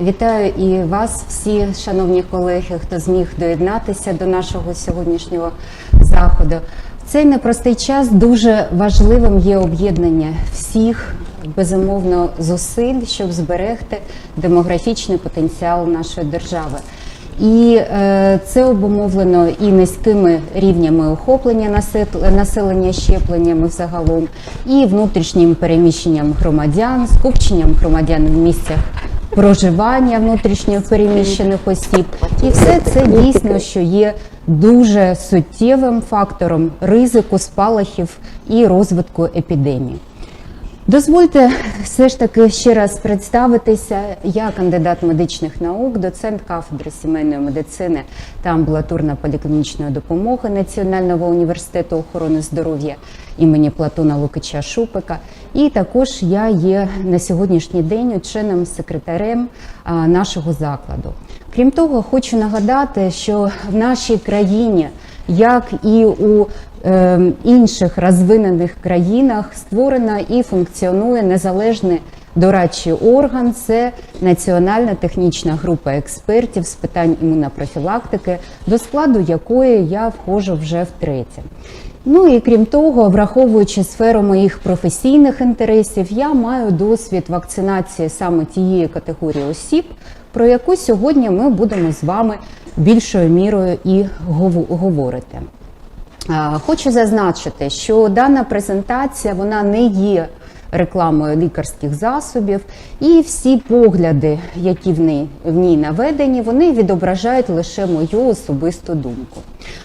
Вітаю і вас, всі, шановні колеги, хто зміг доєднатися до нашого сьогоднішнього заходу. В цей непростий час дуже важливим є об'єднання всіх безумовно зусиль, щоб зберегти демографічний потенціал нашої держави. І е, це обумовлено і низькими рівнями охоплення населення щепленнями взагалом, і внутрішнім переміщенням громадян, скупченням громадян в місцях проживання внутрішньо переміщених осіб. І все це дійсно, що є дуже суттєвим фактором ризику спалахів і розвитку епідемії. Дозвольте все ж таки ще раз представитися. Я кандидат медичних наук, доцент кафедри сімейної медицини та амбулаторно-поліклінічної допомоги Національного університету охорони здоров'я імені Платона Лукича Шупика. І також я є на сьогоднішній день ученим секретарем нашого закладу. Крім того, хочу нагадати, що в нашій країні, як і у е, інших розвинених країнах, створена і функціонує незалежний дорадчий орган. Це Національна технічна група експертів з питань імунопрофілактики, до складу якої я входжу вже втретє. Ну і крім того, враховуючи сферу моїх професійних інтересів, я маю досвід вакцинації саме тієї категорії осіб, про яку сьогодні ми будемо з вами більшою мірою і говор- говорити. Хочу зазначити, що дана презентація вона не є рекламою лікарських засобів, і всі погляди, які в ній, в ній наведені, вони відображають лише мою особисту думку.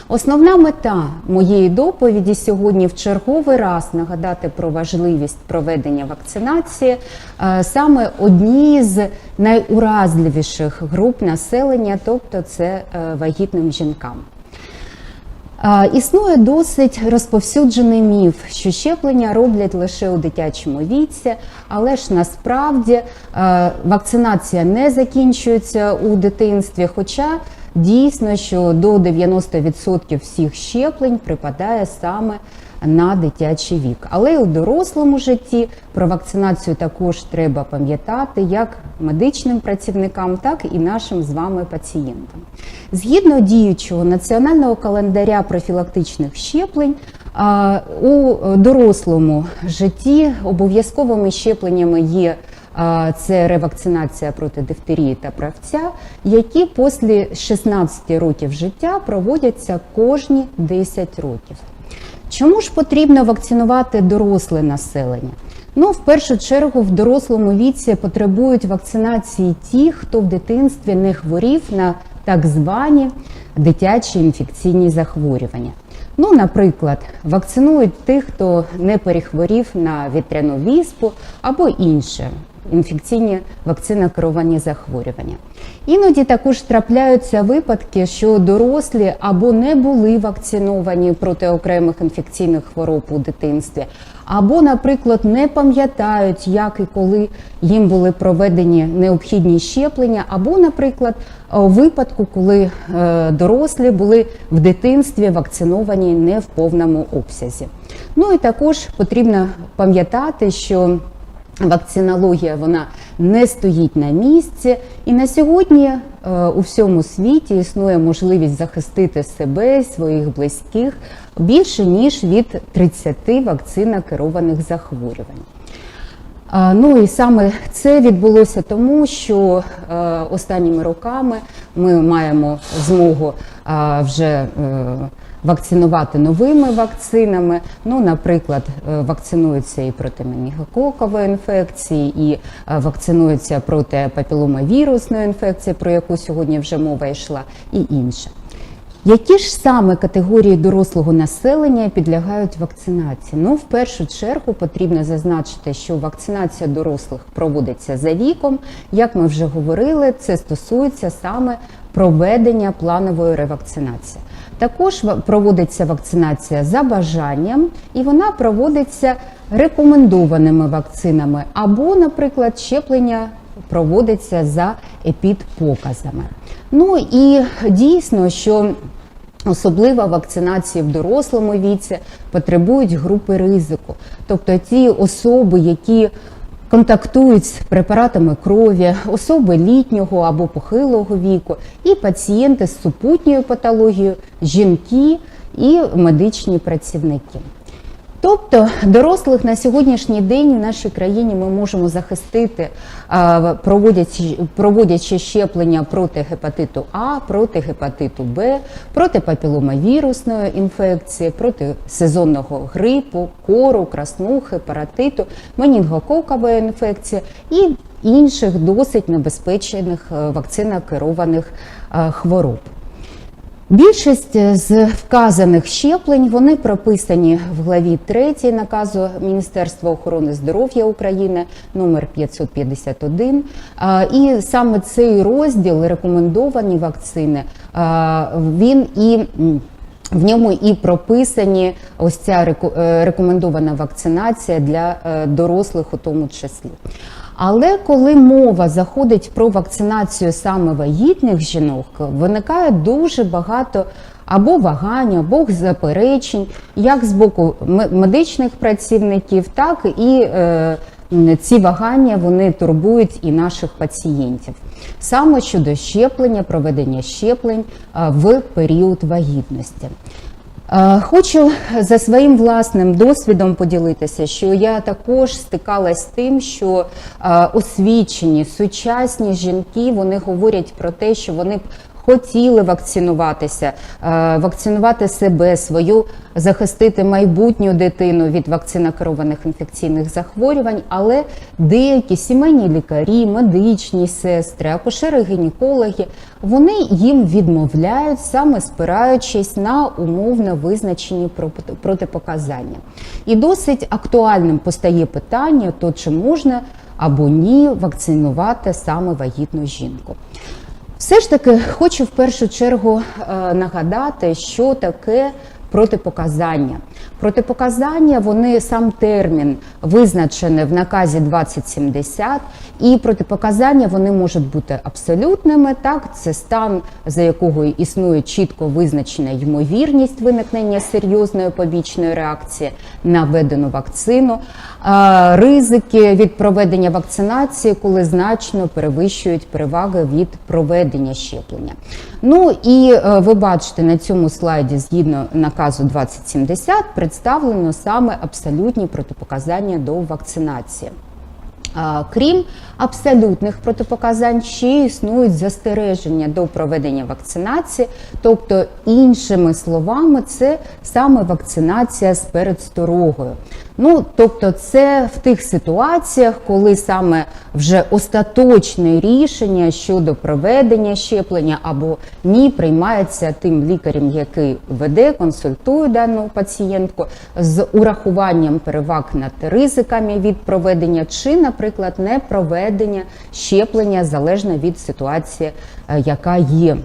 Основна мета моєї доповіді сьогодні в черговий раз нагадати про важливість проведення вакцинації е, саме одній з найуразливіших груп населення, тобто це е, вагітним жінкам. Існує досить розповсюджений міф, що щеплення роблять лише у дитячому віці, але ж насправді вакцинація не закінчується у дитинстві. Хоча дійсно, що до 90% всіх щеплень припадає саме на дитячий вік. Але й у дорослому житті про вакцинацію також треба пам'ятати як медичним працівникам, так і нашим з вами пацієнтам. Згідно діючого національного календаря профілактичних щеплень, у дорослому житті обов'язковими щепленнями є це ревакцинація проти дифтерії та правця, які після 16 років життя проводяться кожні 10 років. Чому ж потрібно вакцинувати доросле населення? Ну, в першу чергу, в дорослому віці потребують вакцинації ті, хто в дитинстві не хворів на так звані дитячі інфекційні захворювання. Ну, наприклад, вакцинують тих, хто не перехворів на вітряну віспу або інше інфекційні вакцинокеровані захворювання. Іноді також трапляються випадки, що дорослі або не були вакциновані проти окремих інфекційних хвороб у дитинстві, або, наприклад, не пам'ятають, як і коли їм були проведені необхідні щеплення, або, наприклад, у випадку, коли е, дорослі були в дитинстві вакциновані не в повному обсязі. Ну і також потрібно пам'ятати, що Вакцинологія вона не стоїть на місці, і на сьогодні е, у всьому світі існує можливість захистити себе своїх близьких більше ніж від 30 вакцинокерованих захворювань. Ну і саме це відбулося тому, що е, останніми роками ми маємо змогу вже е, вакцинувати новими вакцинами. Ну, наприклад, е, вакцинуються і проти менінгококової інфекції, і е, вакцинуються проти папіломавірусної інфекції, про яку сьогодні вже мова йшла, і інше. Які ж саме категорії дорослого населення підлягають вакцинації? Ну, в першу чергу потрібно зазначити, що вакцинація дорослих проводиться за віком. Як ми вже говорили, це стосується саме проведення планової ревакцинації. Також проводиться вакцинація за бажанням, і вона проводиться рекомендованими вакцинами, або, наприклад, щеплення проводиться за епідпоказами. Ну і дійсно, що Особливо вакцинації в дорослому віці потребують групи ризику, тобто ті особи, які контактують з препаратами крові, особи літнього або похилого віку, і пацієнти з супутньою патологією, жінки і медичні працівники. Тобто дорослих на сьогоднішній день в нашій країні ми можемо захистити, проводячи, проводячи щеплення проти гепатиту А, проти гепатиту Б, проти папіломавірусної інфекції, проти сезонного грипу, кору, краснухи, паратиту, менінгококової інфекції і інших досить небезпечних е, вакцинокерованих е, хвороб. Більшість з вказаних щеплень вони прописані в главі 3 наказу Міністерства охорони здоров'я України номер 551. І саме цей розділ рекомендовані вакцини. Він і в ньому і прописані ось ця е, рекомендована вакцинація для е, дорослих у тому числі. Але коли мова заходить про вакцинацію саме вагітних жінок, виникає дуже багато або вагань, або заперечень, як з боку медичних працівників, так і е, ці вагання вони турбують і наших пацієнтів. Саме щодо щеплення, проведення щеплень в період вагітності. Хочу за своїм власним досвідом поділитися, що я також стикалась з тим, що освічені сучасні жінки вони говорять про те, що вони хотіли вакцинуватися, е, вакцинувати себе, свою захистити майбутню дитину від вакцинокерованих інфекційних захворювань, але деякі сімейні лікарі, медичні сестри, акушери, гінекологи, вони їм відмовляють саме спираючись на умовно визначені протипоказання. І досить актуальним постає питання: то чи можна або ні вакцинувати саме вагітну жінку. Все ж таки хочу в першу чергу е, нагадати, що таке протипоказання. Протипоказання, вони сам термін визначений в наказі 2070, і протипоказання вони можуть бути абсолютними. Так, це стан, за якого існує чітко визначена ймовірність виникнення серйозної побічної реакції на введену вакцину, ризики від проведення вакцинації, коли значно перевищують переваги від проведення щеплення. Ну і е, ви бачите на цьому слайді, згідно наказу 2070, представлено саме абсолютні протипоказання до вакцинації. Крім абсолютних протипоказань, ще існують застереження до проведення вакцинації, тобто, іншими словами, це саме вакцинація з передсторогою. Ну, тобто, це в тих ситуаціях, коли саме вже остаточне рішення щодо проведення щеплення або ні, приймається тим лікарем, який веде, консультує дану пацієнтку з урахуванням переваг над ризиками від проведення, чи, наприклад, не проведення щеплення залежно від ситуації, е, яка є.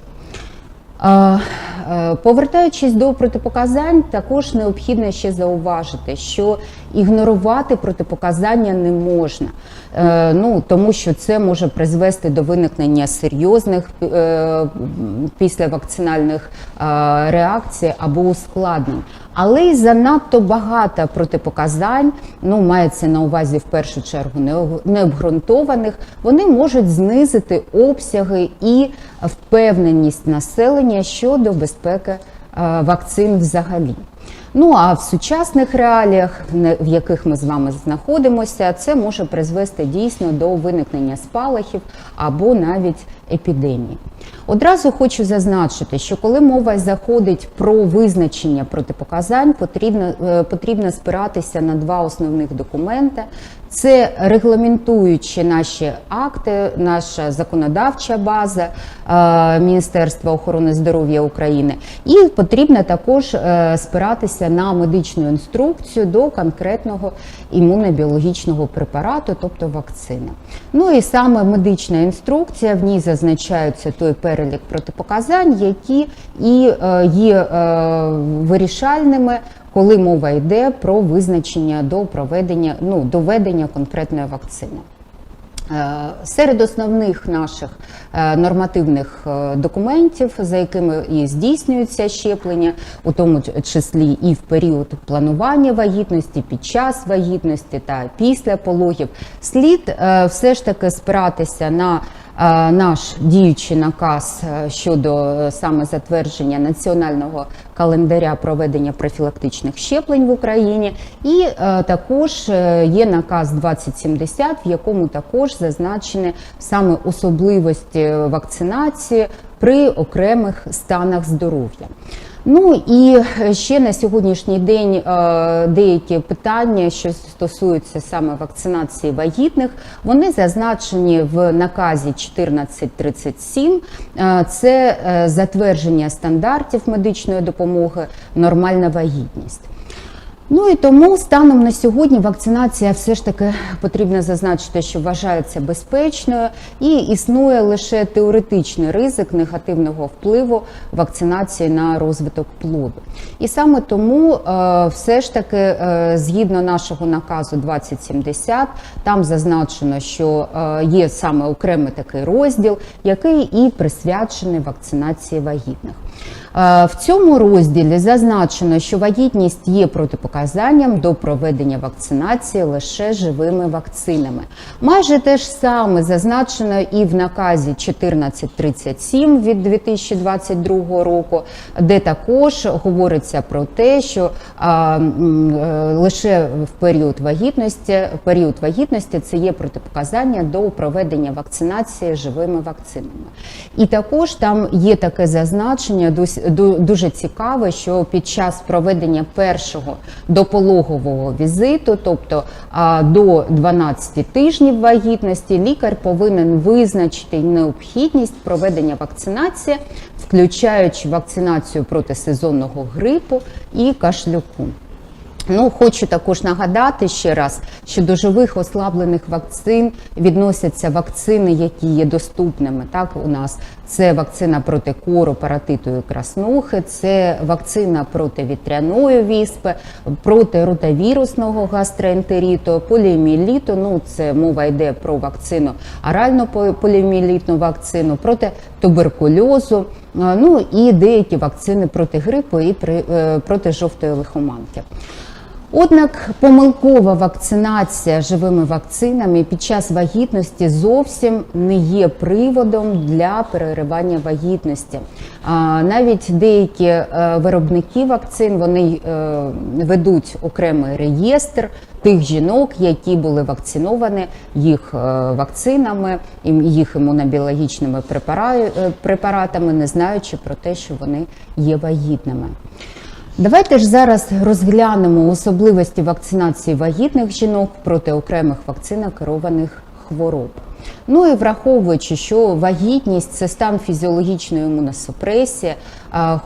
Е, Повертаючись до протипоказань, також необхідно ще зауважити, що ігнорувати протипоказання не можна, Е, ну тому що це може призвести до виникнення серйозних після післявакцинальних е, реакцій або ускладнень. Але й занадто багато протипоказань, ну мається на увазі в першу чергу необ- необґрунтованих, вони можуть знизити обсяги і впевненість населення щодо безпеки е, вакцин взагалі. Ну а в сучасних реаліях, в яких ми з вами знаходимося, це може призвести дійсно до виникнення спалахів або навіть епідемії. Одразу хочу зазначити, що коли мова заходить про визначення протипоказань, потрібно, е, потрібно спиратися на два основних документи. Це регламентуючі наші акти, наша законодавча база е, Міністерства охорони здоров'я України, і потрібно також е, спиратися на медичну інструкцію до конкретного імунобіологічного препарату, тобто вакцини. Ну і саме медична інструкція в ній зазначаються той перелік протипоказань, які і е, є вирішальними коли мова йде про визначення до проведення ну доведення конкретної вакцини. Е, Серед основних наших е, нормативних е, документів, за якими і здійснюється щеплення, у тому числі і в період планування вагітності, під час вагітності та після пологів, слід все ж таки спиратися на наш діючий наказ щодо саме затвердження національного календаря проведення профілактичних щеплень в Україні, і е, також е, є наказ 2070, в якому також зазначені саме особливості вакцинації при окремих станах здоров'я. Ну і ще на сьогоднішній день е, деякі питання, що стосуються саме вакцинації вагітних, вони зазначені в наказі 1437. Е, Це е, затвердження стандартів медичної допомоги, нормальна вагітність. Ну і тому станом на сьогодні вакцинація все ж таки потрібно зазначити, що вважається безпечною і існує лише теоретичний ризик негативного впливу вакцинації на розвиток плоду. І саме тому е, все ж таки, е, згідно нашого наказу 2070, там зазначено, що е, є саме окремий такий розділ, який і присвячений вакцинації вагітних. Е, В цьому розділі зазначено, що вагітність є протипоказанням до проведення вакцинації лише живими вакцинами. Майже те ж саме зазначено і в наказі 1437 від 2022 року, де також говориться про те, що а, е, лише в період вагітності, період вагітності це є протипоказання до проведення вакцинації живими вакцинами. І також там є таке зазначення дуже цікаве, що під час проведення першого допологового візиту, тобто до 12 тижнів вагітності, лікар повинен визначити необхідність проведення вакцинації, включаючи вакцинацію проти сезонного грипу і кашлюку. Ну, хочу також нагадати ще раз, що до живих ослаблених вакцин відносяться вакцини, які є доступними. Так, у нас це вакцина проти кору, паратиту і краснухи, це вакцина проти вітряної віспи, проти ротавірусного гастроентериту, поліоміеліту. Ну, це мова йде про вакцину арально поліоміелітну вакцину, проти туберкульозу. Ну і деякі вакцини проти грипу і е, проти жовтої лихоманки. Однак помилкова вакцинація живими вакцинами під час вагітності зовсім не є приводом для переривання вагітності. Навіть деякі е, виробники вакцин вони е, ведуть окремий реєстр тих жінок, які були вакциновані їх е, вакцинами, їх імунобіологічними препаратами, не знаючи про те, що вони є вагітними. Давайте ж зараз розглянемо особливості вакцинації вагітних жінок проти окремих вакцинокерованих хвороб. Ну і враховуючи, що вагітність це стан фізіологічної імуносупресії,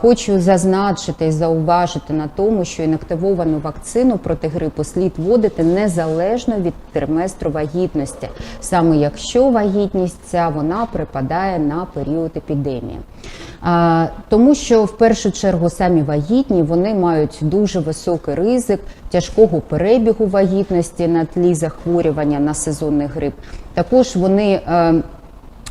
хочу зазначити і зауважити на тому, що інактивовану вакцину проти грипу слід вводити незалежно від триместру вагітності, саме якщо вагітність ця вона припадає на період епідемії. Тому що в першу чергу самі вагітні вони мають дуже високий ризик тяжкого перебігу вагітності на тлі захворювання на сезонний грип. Також вони е,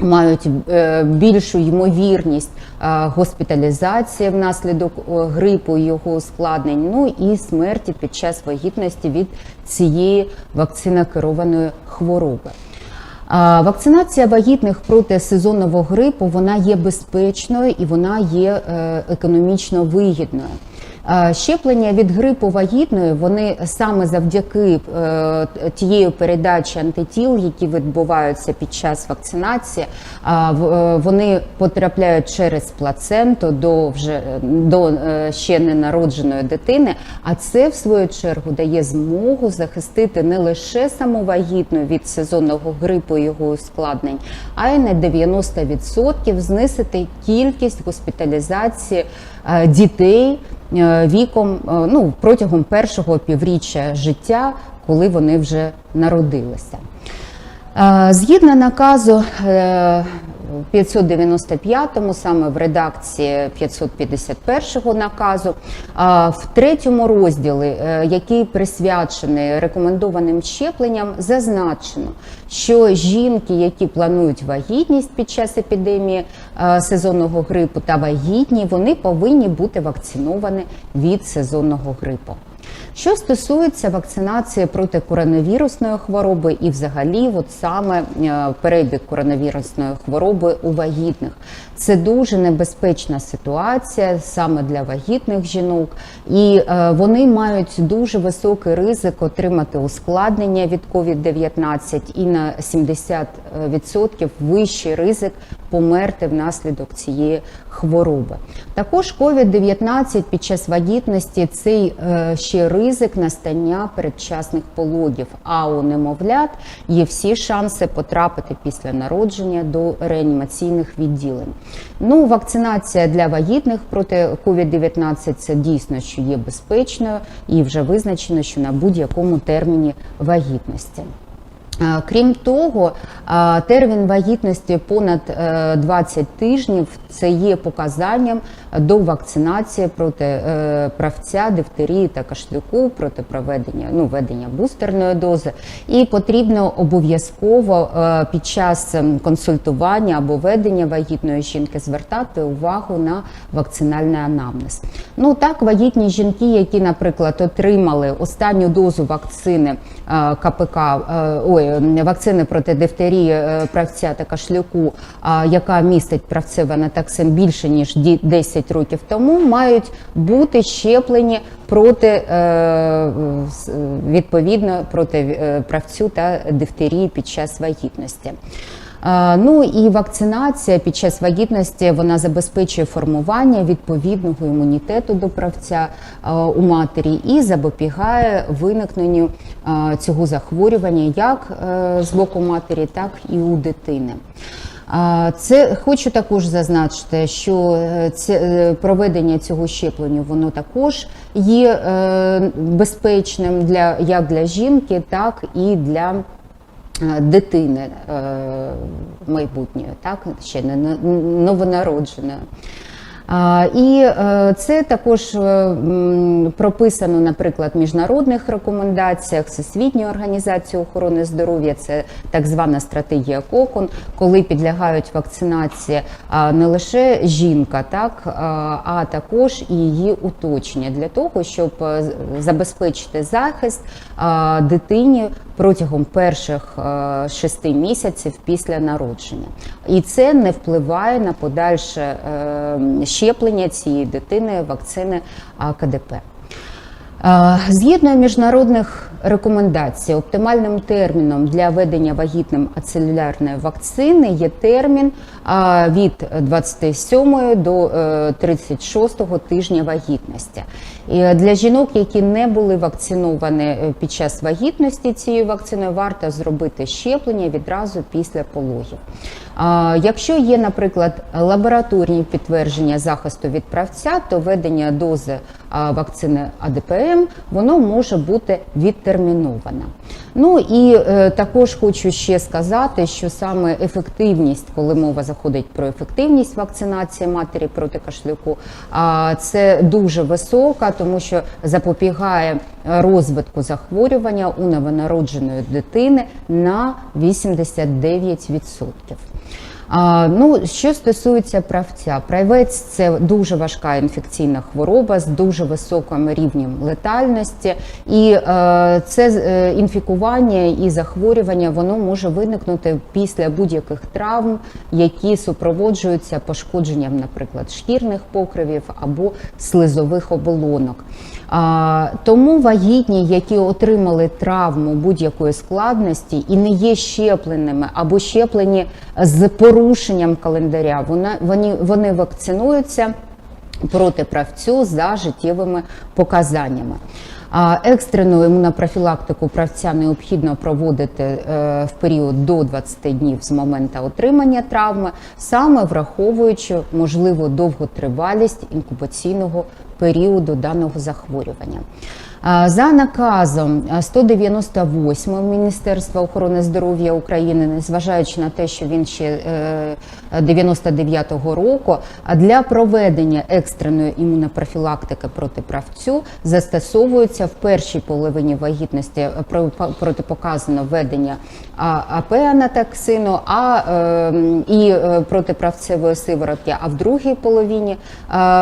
мають е, більшу ймовірність е, госпіталізації внаслідок грипу і його ускладнень, ну і смерті під час вагітності від цієї вакцинокерованої хвороби. Вакцинація вагітних проти сезонного грипу вона є безпечною і вона є економічно вигідною. Щеплення від грипу вагітної вони саме завдяки е, тієї передачі антитіл, які відбуваються під час вакцинації, е, вони потрапляють через плаценту до вже до е, ще ненародженої дитини. А це в свою чергу дає змогу захистити не лише саму вагітну від сезонного грипу і його ускладнень, а й на 90% знизити кількість госпіталізації дітей віком е, ну протягом першого півріччя життя, коли вони вже народилися. Е, Згідно наказу е, 595-му, саме в редакції 551-го наказу. А В третьому розділі, е, який присвячений рекомендованим щепленням, зазначено, що жінки, які планують вагітність під час епідемії е, сезонного грипу та вагітні, вони повинні бути вакциновані від сезонного грипу. Що стосується вакцинації проти коронавірусної хвороби і взагалі, от саме е, перебіг коронавірусної хвороби у вагітних, це дуже небезпечна ситуація саме для вагітних жінок, і е, вони мають дуже високий ризик отримати ускладнення від COVID-19 і на 70% вищий ризик померти внаслідок цієї хвороби. Також COVID-19 під час вагітності цей е, ще ризик настання передчасних пологів. А у немовлят є всі шанси потрапити після народження до реанімаційних відділень. Ну, вакцинація для вагітних проти COVID-19 це дійсно що є безпечною і вже визначено, що на будь-якому терміні вагітності. Е, Крім того, е, термін вагітності понад е, 20 тижнів це є показанням до вакцинації проти е, правця, дифтерії та кашлюку, проти проведення ну, введення бустерної дози. І потрібно обов'язково е, під час ем, консультування або ведення вагітної жінки звертати увагу на вакцинальний анамнез. Ну так, вагітні жінки, які, наприклад, отримали останню дозу вакцини е, КПК, е, ой, е, вакцини проти дифтерії, е, правця та кашлюку, яка містить правцевий анатоксин більше ніж ді- 10 років тому, мають бути щеплені проти е, відповідно проти е, правцю та дифтерії під час вагітності. Е, Ну і вакцинація під час вагітності вона забезпечує формування відповідного імунітету до правця е, у матері і запобігає виникненню е, цього захворювання як з боку матері, так і у дитини. Це хочу також зазначити, що це проведення цього щеплення воно також є безпечним для як для жінки, так і для дитини е, майбутньої, так ще не новонародженої. І е, це також е, прописано, наприклад, в міжнародних рекомендаціях Всесвітньої організації охорони здоров'я. Це так звана стратегія Кокон, коли підлягають вакцинації не лише жінка, так а, також і її уточнення для того, щоб е, забезпечити захист дитині протягом перших е, шести місяців після народження. І це не впливає на подальше е, щеплення цієї дитини вакцини КДП. Е, Згідно міжнародних рекомендацій, оптимальним терміном для ведення вагітним ацелюлярної вакцини є термін е, від 27 до е, 36 тижня вагітності. І е, для жінок, які не були вакциновані е, під час вагітності цією вакциною, варто зробити щеплення відразу після пологів. Якщо є, наприклад, лабораторні підтвердження захисту від правця, то введення дози вакцини АДПМ воно може бути відтерміновано. Ну і е, також хочу ще сказати, що саме ефективність, коли мова заходить про ефективність вакцинації матері проти кашлюку, а, це дуже висока, тому що запобігає розвитку захворювання у новонародженої дитини на 89%. А, ну, що стосується правця, правець це дуже важка інфекційна хвороба з дуже високим рівнем летальності, і е, це е, інфікування і захворювання воно може виникнути після будь-яких травм, які супроводжуються пошкодженням, наприклад, шкірних покривів або слизових оболонок. Тому вагітні, які отримали травму будь-якої складності і не є щепленими або щеплені з порушенням календаря, вони, вони вакцинуються проти правцю за життєвими показаннями. Екстрену імунопрофілактику правця необхідно проводити е, в період до 20 днів з моменту отримання травми, саме враховуючи можливо довготривалість інкубаційного періоду даного захворювання. За наказом а, 198 Міністерства охорони здоров'я України, незважаючи на те, що він ще е, 99-го року, а для проведення екстреної імунопрофілактики проти правцю застосовується в першій половині вагітності е, протипоказано введення АП анатоксину, а е, і е, протиправцевої сиворотки, а в другій половині е,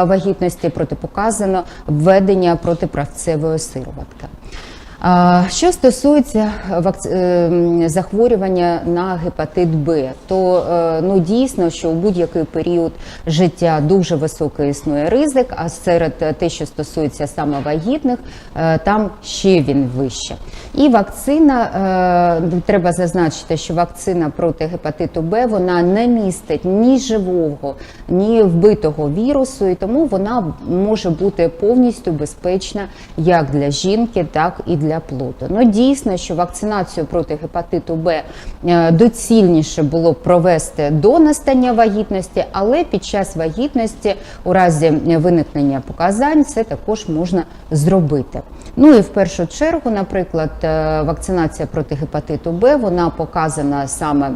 вагітності протипоказано введення протиправцевої сироватки. А, Що стосується вакц- е, м, захворювання на гепатит Б, то е, ну дійсно, що у будь-який період життя дуже високий існує ризик, а серед е, те, що стосується саме вагітних, е, там ще він вище. І вакцина треба зазначити, що вакцина проти гепатиту Б вона не містить ні живого, ні вбитого вірусу, і тому вона може бути повністю безпечна як для жінки, так і для плоду. Ну дійсно, що вакцинацію проти гепатиту Б е, доцільніше було провести до настання вагітності, але під час вагітності, у разі виникнення показань, це також можна зробити. Ну і в першу чергу, наприклад, е, вакцинація проти гепатиту Б вона показана саме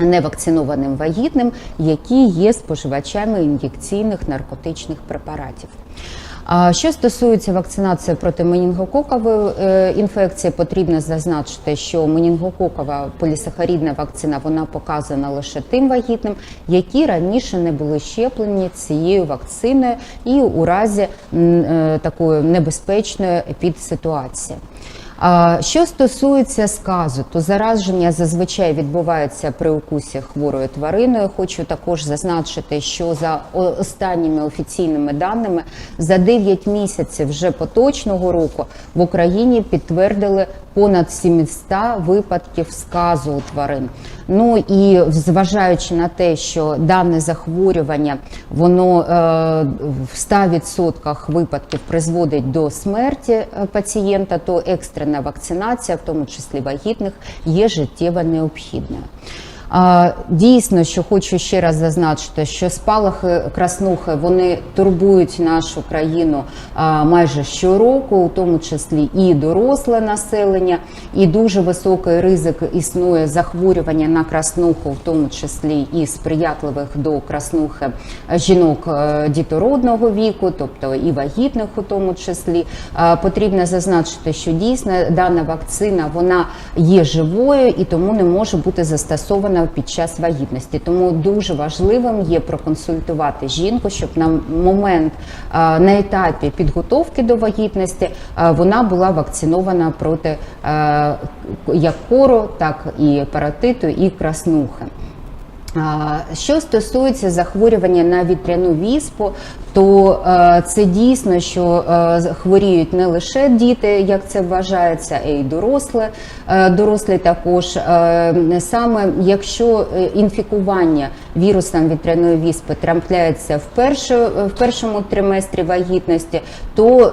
невакцинованим вагітним, які є споживачами ін'єкційних наркотичних препаратів. А що стосується вакцинації проти менінгококової е, інфекції, потрібно зазначити, що менінгококова полісахарідна вакцина вона показана лише тим вагітним, які раніше не були щеплені цією вакциною, і у разі е, такої небезпечної епідситуації. Що стосується сказу, то зараження зазвичай відбувається при укусі хворою твариною. Хочу також зазначити, що за останніми офіційними даними за 9 місяців вже поточного року в Україні підтвердили понад 700 випадків сказу у тварин. Ну і зважаючи на те, що дане захворювання воно е, в 100% випадків призводить до смерті е, пацієнта, то екстрена вакцинація, в тому числі вагітних, є життєво необхідною. Дійсно, що хочу ще раз зазначити, що спалахи краснухи вони турбують нашу країну майже щороку, у тому числі і доросле населення, і дуже високий ризик існує захворювання на краснуху, в тому числі і сприятливих до краснухи жінок е, дітородного віку, тобто і вагітних у тому числі. Потрібно зазначити, що дійсно дана вакцина вона є живою і тому не може бути застосована під час вагітності. Тому дуже важливим є проконсультувати жінку, щоб на момент на етапі підготовки до вагітності вона була вакцинована проти як кору, так і паратиту, і краснухи. Що стосується захворювання на вітряну віспу, то е, це дійсно, що е, хворіють не лише діти, як це вважається, а й дорослі, е, дорослі також. Саме якщо інфікування вірусом вітряної віспи трапляється в, першому триместрі вагітності, то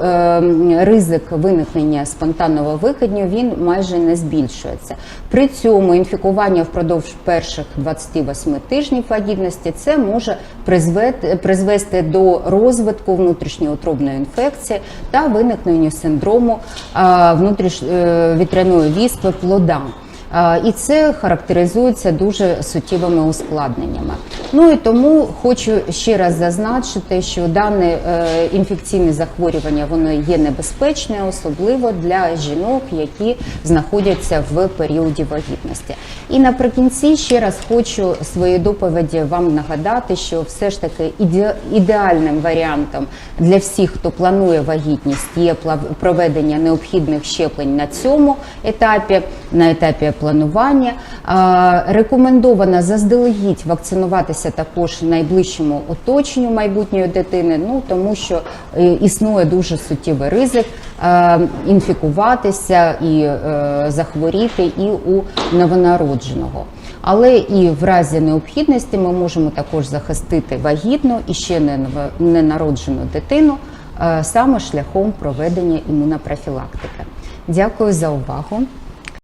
ризик виникнення спонтанного викидню він майже не збільшується. При цьому інфікування впродовж перших 28 тижнів вагітності це може призвести до розвитку внутрішньоутробної інфекції та виникненню синдрому внутрішньовітряної е, віспи плода. І це характеризується дуже суттєвими ускладненнями. Ну і тому хочу ще раз зазначити, що дане е, інфекційне захворювання воно є небезпечне, особливо для жінок, які знаходяться в періоді вагітності. І наприкінці ще раз хочу своєї доповіді вам нагадати, що все ж таки іде- ідеальним варіантом для всіх, хто планує вагітність, є проведення необхідних щеплень на цьому етапі, на етапі планування. Рекомендовано заздалегідь вакцинуватися також найближчому оточенню майбутньої дитини, ну тому що е, існує дуже суттєвий ризик інфікуватися і е, захворіти і у новонародженого. Але і в разі необхідності ми можемо також захистити вагітну і ще не ненароджену дитину саме шляхом проведення імунопрофілактики. Дякую за увагу.